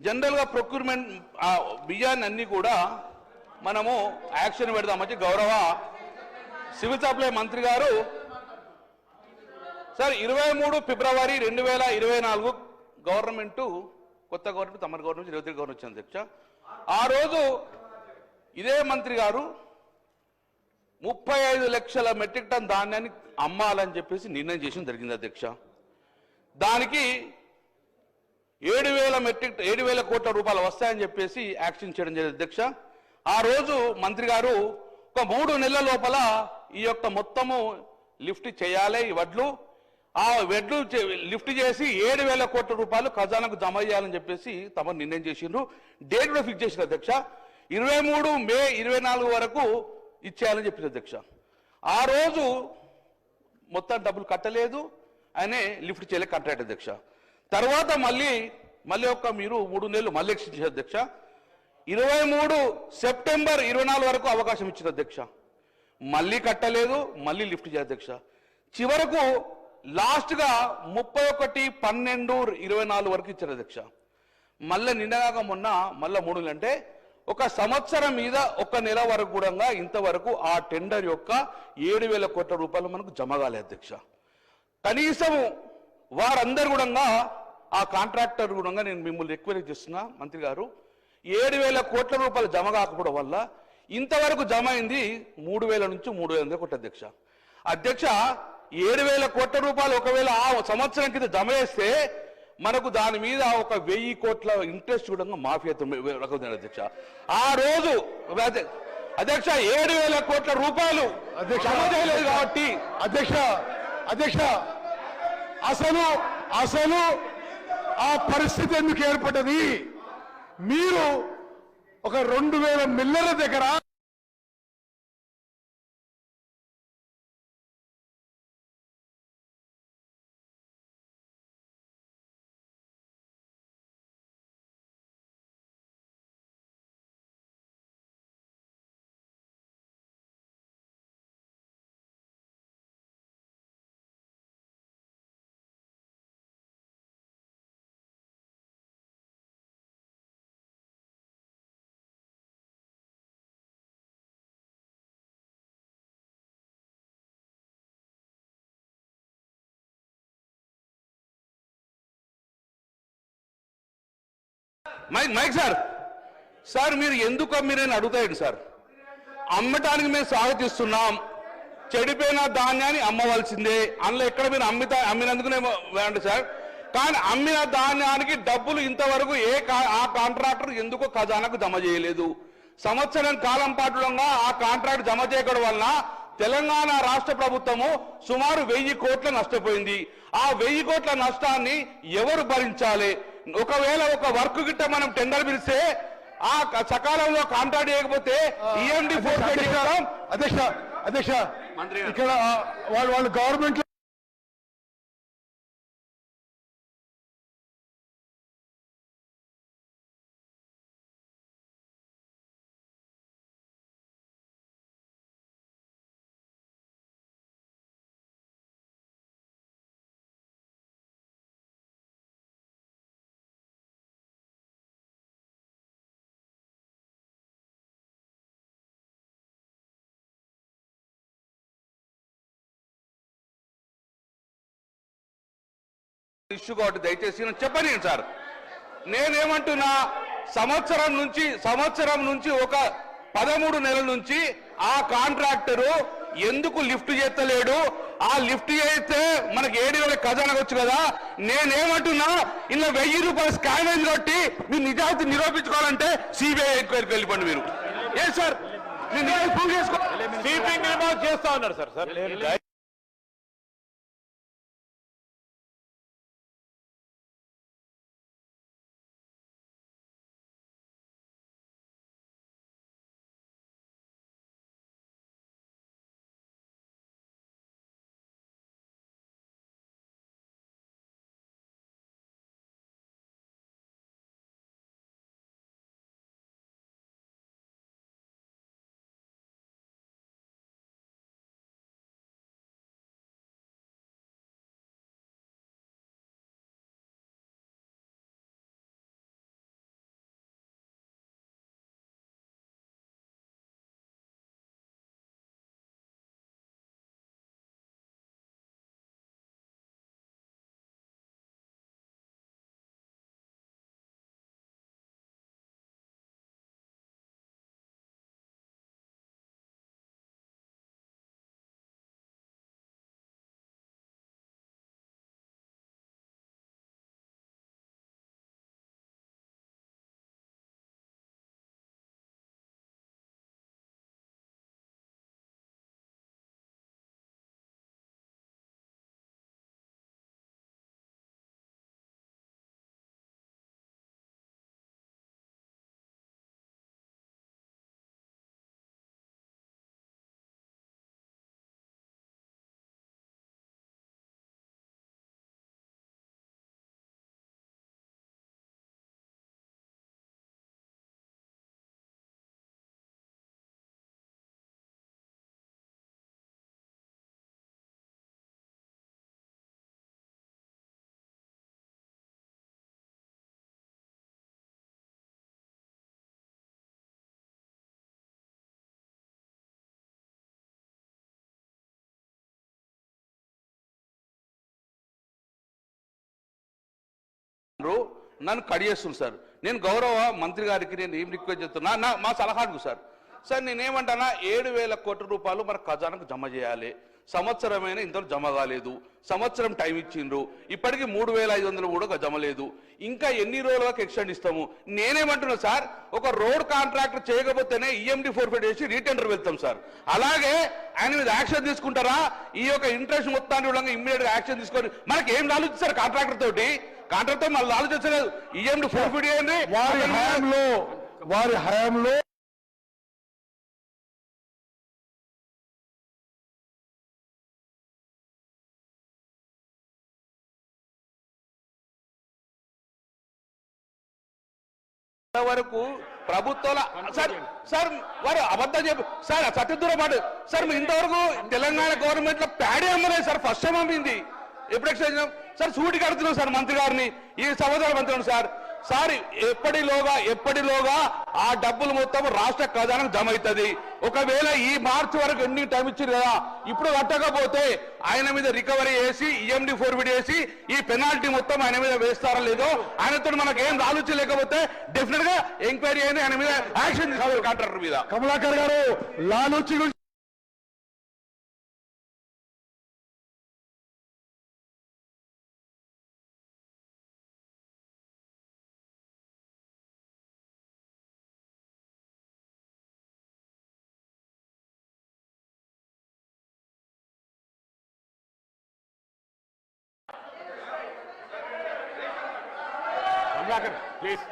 జనరల్గా ప్రొక్యూర్మెంట్ ఆ బియ్యాన్ని అన్నీ కూడా మనము యాక్షన్ పెడదామని గౌరవ సివిల్ సప్లై మంత్రి గారు. సార్ ఇరవై మూడు ఫిబ్రవరి రెండు వేల ఇరవై నాలుగు గవర్నమెంట్ కొత్త గవర్నమెంట్ తమ గవర్నమెంట్ రేవంత్ గవర్నమెంట్ వచ్చింది అధ్యక్ష ఆ రోజు ఇదే మంత్రి గారు ముప్పై ఐదు లక్షల మెట్రిక్ టన్ ధాన్యాన్ని అమ్మాలని చెప్పేసి నిర్ణయం చేసిన జరిగింది అధ్యక్ష. దానికి ఏడు వేల మెట్రిక్ ఏడు వేల కోట్ల రూపాయలు వస్తాయని చెప్పేసి యాక్షన్ చేయడం జరిగింది. అధ్యక్ష ఆ రోజు మంత్రి గారు ఒక మూడు నెలల లోపల ఈ యొక్క మొత్తము లిఫ్ట్ చేయాలి ఈ వడ్లు. ఆ వడ్లు లిఫ్ట్ చేసి ఏడు వేల కోట్ల రూపాయలు ఖజానాకు జమ చేయాలని చెప్పేసి తమ నిర్ణయం చేసిండ్రు. డేట్ కూడా ఫిక్స్ చేసిన అధ్యక్ష ఇరవై మూడు మే ఇరవై నాలుగు వరకు ఇచ్చేయాలని చెప్పింది అధ్యక్ష ఆ రోజు మొత్తం డబ్బులు కట్టలేదు ఆయనే లిఫ్ట్ చేయలే కట్టాడు అధ్యక్ష తర్వాత మళ్ళీ మళ్ళీ ఒక్క మీరు మూడు నెలలు మళ్ళీ ఎక్స్టెండ్ చేశారు అధ్యక్ష. ఇరవై మూడు సెప్టెంబర్ ఇరవై నాలుగు వరకు అవకాశం ఇచ్చిన అధ్యక్ష. మళ్ళీ కట్టలేదు మళ్ళీ లిఫ్ట్ చేయ అధ్యక్ష. చివరకు లాస్ట్గా ముప్పై ఒకటి పన్నెండు ఇరవై నాలుగు వరకు ఇచ్చారు అధ్యక్ష. మళ్ళీ నిన్నగాక మొన్న మళ్ళీ మూడు అంటే ఒక సంవత్సరం మీద ఒక నెల వరకు కూడా ఇంతవరకు ఆ టెండర్ యొక్క ఏడు వేల కోట్ల రూపాయలు మనకు జమ అధ్యక్ష. కనీసం వారందరూ కూడా ఆ కాంట్రాక్టర్ కూడా నేను మిమ్మల్ని రిక్వెస్ట్ చేస్తున్నా మంత్రి గారు. ఏడు వేల కోట్ల రూపాయలు జమ కాకపోవడం వల్ల ఇంతవరకు జమ అయింది మూడు వేల నుంచి మూడు వేల కోట్ల అధ్యక్ష. అధ్యక్ష ఏడు వేల కోట్ల రూపాయలు ఒకవేళ ఆ సంవత్సరం కింద జమ చేస్తే మనకు దాని మీద ఒక వెయ్యి కోట్ల ఇంట్రెస్ట్ కూడా మాఫీ అవుతుంది అధ్యక్ష. ఆ రోజు అధ్య- అధ్యక్ష ఏడు వేల కోట్ల రూపాయలు కాబట్టి అధ్యక్ష అధ్యక్ష అసలు అసలు ఆ పరిస్థితి ఎందుకు ఏర్పడ్డది? మీరు ఒక రెండు వేల మిల్లర్ల దగ్గర మైక్ మైక్ సార్. సార్ మీరు ఎందుకు మీరైనా అడుగుతాయండి సార్. అమ్మటానికి మేము స్వాగతిస్తున్నాం. చెడిపోయిన ధాన్యాన్ని అమ్మవలసిందే. అందులో ఎక్కడ మీరు అమ్మితా అమ్మినందుకునే వేయండి సార్. కానీ అమ్మిన ధాన్యానికి డబ్బులు ఇంతవరకు ఏ కా- ఆ కాంట్రాక్టర్ ఎందుకు ఖజానాకు జమ చేయలేదు? సంవత్సరం కాలం పాటుగా ఆ కాంట్రాక్ట్ జమ చేయడం వలన తెలంగాణ రాష్ట్ర ప్రభుత్వము సుమారు వెయ్యి కోట్ల నష్టపోయింది. ఆ వెయ్యి కోట్ల నష్టాన్ని ఎవరు భరించాలి? ఒకవేళ ఒక వర్క్ గిట్ట మనం టెండర్ పిలిస్తే ఆ సకాలంలో కాంట్రాక్ట్ చేయకపోతే ఈఎండి ఫోర్ అధ్యక్ష అధ్యక్ష. ఇక్కడ వాళ్ళు వాళ్ళు గవర్నమెంట్ ఇష్యూ కాబట్టి దయచేసి నాకు చెప్పండి సార్. నేనేమంటున్నా సంవత్సరం నుంచి సంవత్సరం నుంచి ఒక పదమూడు నెలల నుంచి ఆ కాంట్రాక్టరు ఎందుకు లిఫ్ట్ చేస్తలేడు? ఆ లిఫ్ట్ చేస్తే మనకి ఏడు వేల ఖజానా వచ్చు కదా? నేనేమంటున్నా ఇలా వెయ్యి రూపాయలు స్కామ్ అయింది కాబట్టి మీరు నిజాయితీ నిరూపించుకోవాలంటే సిబిఐ ఎంక్వైరీకి వెళ్ళిపోండి మీరు. ఏ సార్? నిజాయితీ ప్రూవ్ చేస్తా ఉన్నారు సార్. నన్ను కడియేస్తుంది సార్. నేను గౌరవ మంత్రి గారికి నేను ఏం రిక్వెస్ట్ చేస్తున్నా నా మా సలహాకు సార్. సార్ నేనేమంటానా ఏడు వేల కోట్ల రూపాయలు మన ఖజానాకు జమ చేయాలి. సంవత్సరమైన ఇంతలో జమ కాలేదు. సంవత్సరం టైం ఇచ్చిండ్రు. ఇప్పటికి మూడు వేల ఐదు వందలు కూడా జమ లేదు. ఇంకా ఎన్ని రోజుల వరకు ఎక్స్టెండ్ ఇస్తాము? నేనేమంటున్నా సార్ ఒక రోడ్ కాంట్రాక్టర్ చేయకపోతేనే ఈఎండి ఈఎండి ఫోర్ఫిట్ చేసి రీటెండర్ వెళ్తాం సార్. అలాగే ఆయన మీద యాక్షన్ తీసుకుంటారా? ఈ యొక్క ఇంట్రెస్ట్ మొత్తాన్ని కూడా ఇమ్మీడియట్ యాక్షన్ తీసుకొని మనకి ఏం ఆలోచిస్తారు కాంట్రాక్టర్ తోటి. కాంట్రాక్టర్ మళ్ళీ ఆలోచించలేదు ఈఎండి ఫోర్ఫిట్ చేయండి వారి హయాంలో వారి హయాంలో వరకు ప్రభుత్వాల సార్ సార్ వారు అబద్ధం చెప్పి సార్ సత్యదూర మాట సార్ ఇంతవరకు తెలంగాణ గవర్నమెంట్లో ప్యాడీ అమ్మలేదు సార్ ఫస్ట్ టైం అమ్మింది ఎప్పుడు ఎక్స్చేంజ్ సార్ సూటికి అడుగుతున్నాం సార్ మంత్రి గారిని. ఈ సంవత్సరాల మంత్రి సార్. సార్ ఎప్పటిలోగా ఎప్పటిలోగా ఆ డబ్బులు మొత్తం రాష్ట్ర ఖజానాకు జమ అవుతుంది. ఒకవేళ ఈ మార్చి వరకు ఎన్ని టైం ఇచ్చింది కదా ఇప్పుడు కట్టకపోతే ఆయన మీద రికవరీ చేసి ఈఎండి ఫోర్విడ్ చేసి ఈ పెనాల్టీ మొత్తం ఆయన మీద వేస్తారా లేదో ఆయనతో మనకు ఏం ఆలోచించలేకపోతే డెఫినెట్గా ఎంక్వైరీ అయింది ఆయన మీద యాక్షన్ తీసుకోవాలి కాంట్రాక్టర్ మీద. కమలాకర్ గారు లాలూచి కమలాకర్ ప్లీజ్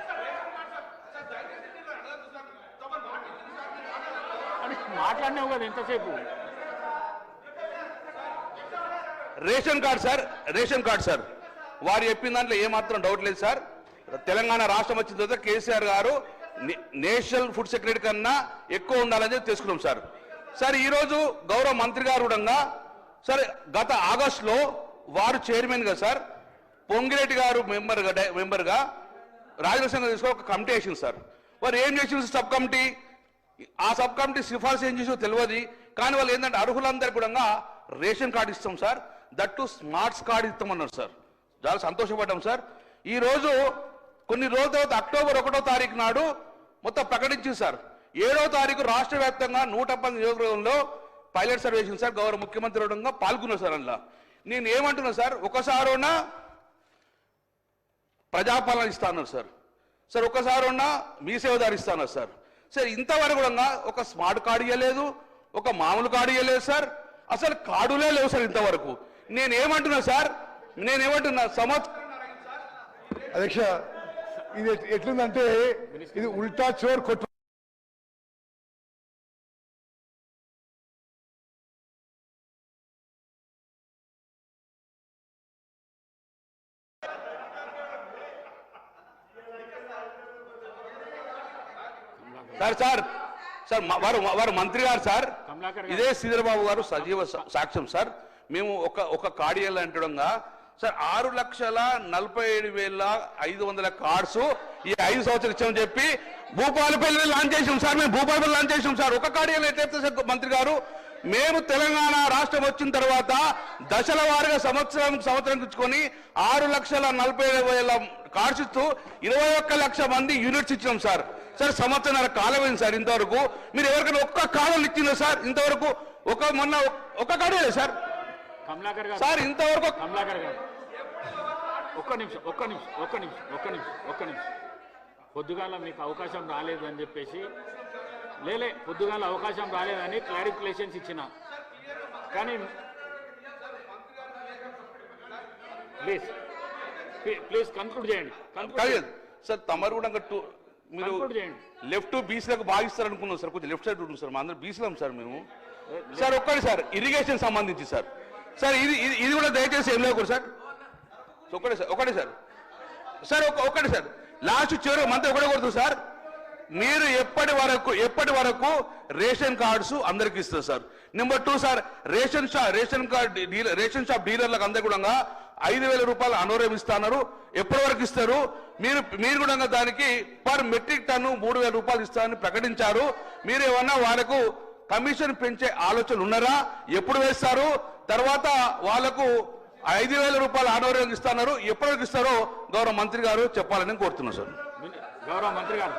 మాట్లాడినావు కదా ఎంతసేపు ration card sir. Ration card sir. వారు చెప్పిన దాంట్లో ఏమాత్రం డౌట్ లేదు సార్. తెలంగాణ రాష్ట్రం వచ్చిన తర్వాత కేసీఆర్ గారు నేషనల్ ఫుడ్ సెక్రటరీ కన్నా ఎక్కువ ఉండాలని చెప్పి తెలుసుకున్నాం సార్. సార్ ఈరోజు గౌరవ మంత్రి గారు కూడా సార్ గత ఆగస్టులో వారు చైర్మన్గా సార్ పొంగిరెడ్డి గారు మెంబర్గా మెంబర్గా రాజలక్ష్మి తీసుకొని ఒక కమిటీ వేసింది సార్. వారు ఏం చేసింది సబ్ కమిటీ? ఆ సబ్ కమిటీ సిఫార్సు ఏం చేసో తెలియదు. కానీ వాళ్ళు ఏంటంటే అర్హులందరికీ కూడా రేషన్ కార్డు ఇస్తాం సార్. దట్టు స్మార్ట్స్ కార్డు ఇస్తామన్నారు సార్. చాలా సంతోషపడ్డాం సార్. ఈరోజు కొన్ని రోజుల తర్వాత అక్టోబర్ ఒకటో తారీఖు నాడు మొత్తం ప్రకటించింది సార్. ఏడో తారీఖు రాష్ట్ర వ్యాప్తంగా నూట పది నియోజకవర్గంలో పైలట్ సర్వేషన్ సార్. గౌరవ ముఖ్యమంత్రి పాల్గొన్నారు సార్ అందులో. నేను ఏమంటున్నా సార్ ఒకసారి ప్రజాపాలన ఇస్తాను సార్. సార్ ఒక్కసారి ఉన్నా మీ సేవదారు సార్. సార్ ఇంతవరకు కూడా ఒక స్మార్ట్ కార్డు ఇవ్వలేదు ఒక మామూలు కార్డు ఇవ్వలేదు సార్. అసలు కార్డులే లేవు సార్ ఇంతవరకు. నేనేమంటున్నా సార్ నేనేమంటున్నా సంవత్సరం అధ్యక్ష ఇది ఎట్లుందంటే ఇది ఉల్టా చోర్ కొట్టు సార్ సార్. సార్ వారు వారు మంత్రి గారు సార్. ఇదే శ్రీధరబాబు గారు సజీవ సాక్ష్యం సార్. మేము ఒక ఒక కార్డియల్ అంటడంగా సార్ ఆరు లక్షల నలభై ఏడు వేల ఐదు వందల కార్డ్స్ ఈ ఐదు సంవత్సరాలు ఇచ్చామని చెప్పి భూపాలపల్లి లాంచ్ చేసాం సార్. మేము భూపాలపల్లి లాంచ్ చేసాం సార్. ఒక కార్డియల్ ఎట్లయితే సార్ మంత్రి గారు. మేము తెలంగాణ రాష్ట్రం వచ్చిన తర్వాత దశల వారీగా సంవత్సరం సంవత్సరం ఇచ్చుకొని ఆరు లక్షల నలభై ఏడు వేల కార్డ్స్ ఇస్తూ ఇరవై ఒక్క లక్ష మంది యూనిట్స్ ఇచ్చినాం సార్. సార్ సంవత్సరాల కాలం అయింది సార్ ఇంతవరకు? మీరు ఎవరికైనా ఒక్క కాలం ఇచ్చిందా సార్ ఇంతవరకు? ఒక మొన్న ఒక కాడే సార్. కమలాకర్ గారు. సార్ ఇంతవరకు కమలాకర్ గారు. ఒక్క నిమిషం ఒక్క నిమిషం ఒక్క నిమిషం ఒక్క నిమిషం ఒక్క నిమిషం. పొద్దుగాల మీకు అవకాశం రాలేదు అని చెప్పేసి లేలే పొద్దుగాల అవకాశం రాలేదని క్లారిఫికేషన్స్ ఇచ్చిన. కానీ ప్లీజ్ ప్లీజ్ కన్క్లూడ్ చేయండి. కన్క్లూడ్ సార్ తమరు కూడా టూ- మీరు లెఫ్ట్ బీసీలకు భావిస్తారు అనుకున్నాం సార్ కొంచెం లెఫ్ట్ సైడ్ ఉంటుంది సార్ మా అందరం బీసీలం సార్ మేము. సార్ ఒక్కటి సార్ ఇరిగేషన్ సంబంధించి సార్. సార్ ఇది ఇది కూడా దయచేసి ఏం లేకూడదు సార్? ఒకటే సార్ ఒకటే సార్. సార్ ఒక ఒకటి సార్. లాస్ట్ చివరి మంత్ ఒకటే కొడుతుంది సార్. మీరు ఎప్పటి వరకు ఎప్పటి వరకు రేషన్ కార్డ్స్ అందరికి ఇస్తారు sir? Number two sir ration shop ration card dealer ration shop డీలర్లకు అందరు కూడా ఐదు వేల రూపాయలు అనోరం ఇస్తున్నారు ఎప్పటి వరకు ఇస్తారు? మీరు మీరు కూడా దానికి పర్ మెట్రిక్ టన్ను మూడు వేల రూపాయలు ఇస్తారని ప్రకటించారు. మీరు ఏమన్నా వాళ్ళకు కమిషన్ పెంచే ఆలోచన ఉన్నారా? ఎప్పుడు వేస్తారు? తర్వాత వాళ్ళకు ఐదు వేల రూపాయలు ఆనవరం ఇస్తున్నారు వరకు ఇస్తారో గౌరవ మంత్రి గారు చెప్పాలని కోరుతున్నాను సార్. గౌరవ మంత్రి గారు